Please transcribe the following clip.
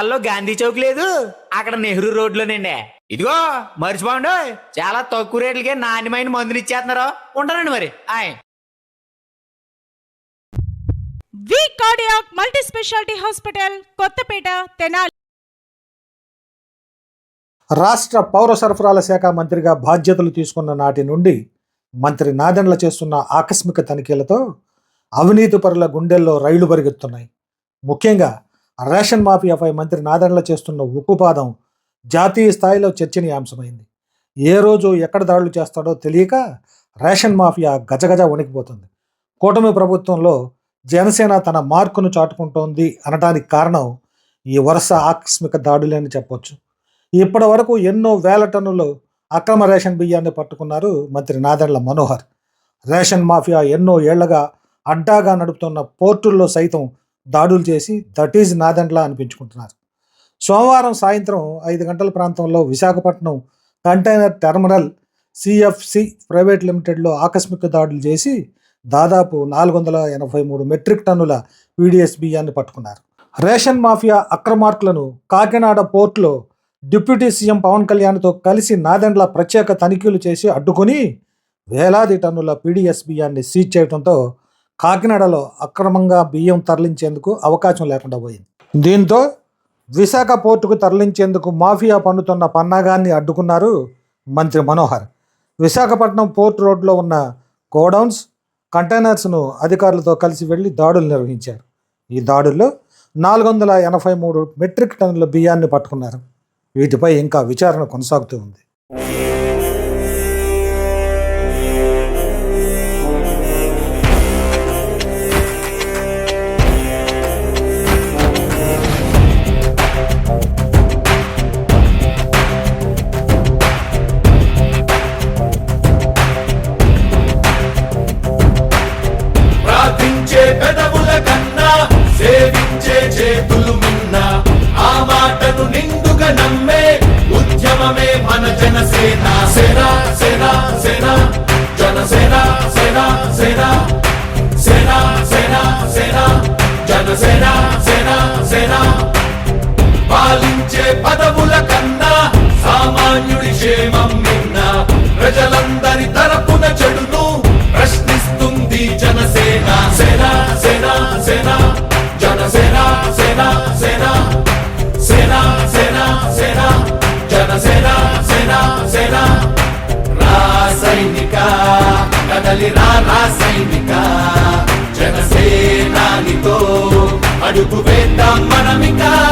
అల్లో గాంధీ చౌక్ లేదు అక్కడ నెహ్రూ రోడ్లోనండి ఇదిగో మర్చిపోండి చాలా తక్కువ రేట్లకే నాణ్యమైన మందులు ఇచ్చేస్తున్నారు. ఉంటానండి మరి ఆయ్. V cardiac multi speciality hospital Kothapeta Tenali. రాష్ట్ర పౌర సరఫరాల శాఖ మంత్రిగా బాధ్యతలు తీసుకున్న నాటి నుండి మంత్రి నాదెండ్ల చేస్తున్న ఆకస్మిక తనిఖీలతో అవినీతి పరుల గుండెల్లో రైళ్ళు పరిగెత్తున్నాయి. ముఖ్యంగా రేషన్ మాఫియాపై మంత్రి నాదెండ్ల చేస్తున్న ఉక్కుపాదం జాతీయ స్థాయిలో చర్చనీయాంశమైంది. ఏ రోజు ఎక్కడ దాడులు చేస్తాడో తెలియక రేషన్ మాఫియా గజగజ వణికిపోతుంది. కూటమి ప్రభుత్వంలో జనసేన తన మార్కును చాటుకుంటోంది అనడానికి కారణం ఈ వరుస ఆకస్మిక దాడులని చెప్పొచ్చు. ఇప్పటి వరకు ఎన్నో వేల టన్నులు అక్రమ రేషన్ బియ్యాన్ని పట్టుకున్నారు మంత్రి నాదెండ్ల మనోహర్. రేషన్ మాఫియా ఎన్నో ఏళ్ళుగా అడ్డాగా నడుపుతున్న పోర్టుల్లో సైతం దాడులు చేసి దట్ ఈజ్ నాదెండ్లా అనిపించుకుంటున్నారు. సోమవారం సాయంత్రం ఐదు గంటల ప్రాంతంలో Visakhapatnam container terminal CFC private లిమిటెడ్లో ఆకస్మిక దాడులు చేసి దాదాపు నాలుగు వందల ఎనభై మూడు మెట్రిక్ టన్నుల పీడిఎస్ బియ్యాన్ని పట్టుకున్నారు. రేషన్ మాఫియా అక్రమార్కులను కాకినాడ పోర్టులో డిప్యూటీ సీఎం పవన్ కళ్యాణ్తో కలిసి నాదెండ్ల ప్రత్యేక తనిఖీలు చేసి అడ్డుకొని వేలాది టన్నుల పీడిఎస్ బియ్యాన్ని సీజ్ చేయడంతో కాకినాడలో అక్రమంగా బియ్యం తరలించేందుకు అవకాశం లేకుండా పోయింది. దీంతో విశాఖ పోర్టుకు తరలించేందుకు మాఫియా పన్నుతున్న పన్నాగాన్ని అడ్డుకున్నారు మంత్రి మనోహర్. విశాఖపట్నం పోర్ట్ రోడ్లో ఉన్న గోడౌన్స్ కంటైనర్స్ను అధికారులతో కలిసి వెళ్ళి దాడులు నిర్వహించారు. ఈ దాడుల్లో నాలుగు వందల ఎనభై మూడు మెట్రిక్ టన్నుల బియ్యాన్ని పట్టుకున్నారు. వీటిపై ఇంకా విచారణ కొనసాగుతూ ఉంది. చేతులు మిన్న ఆ మాటను నిండుగా నమ్మే ఉద్యమమే మన జనసేన. సేన సేన సేన జనసేన సేన సేన సేన సేన సేన జనసేన. కదలి రా సైనిక జనసేనానితో అడుగు వేద్దాం మనమికా.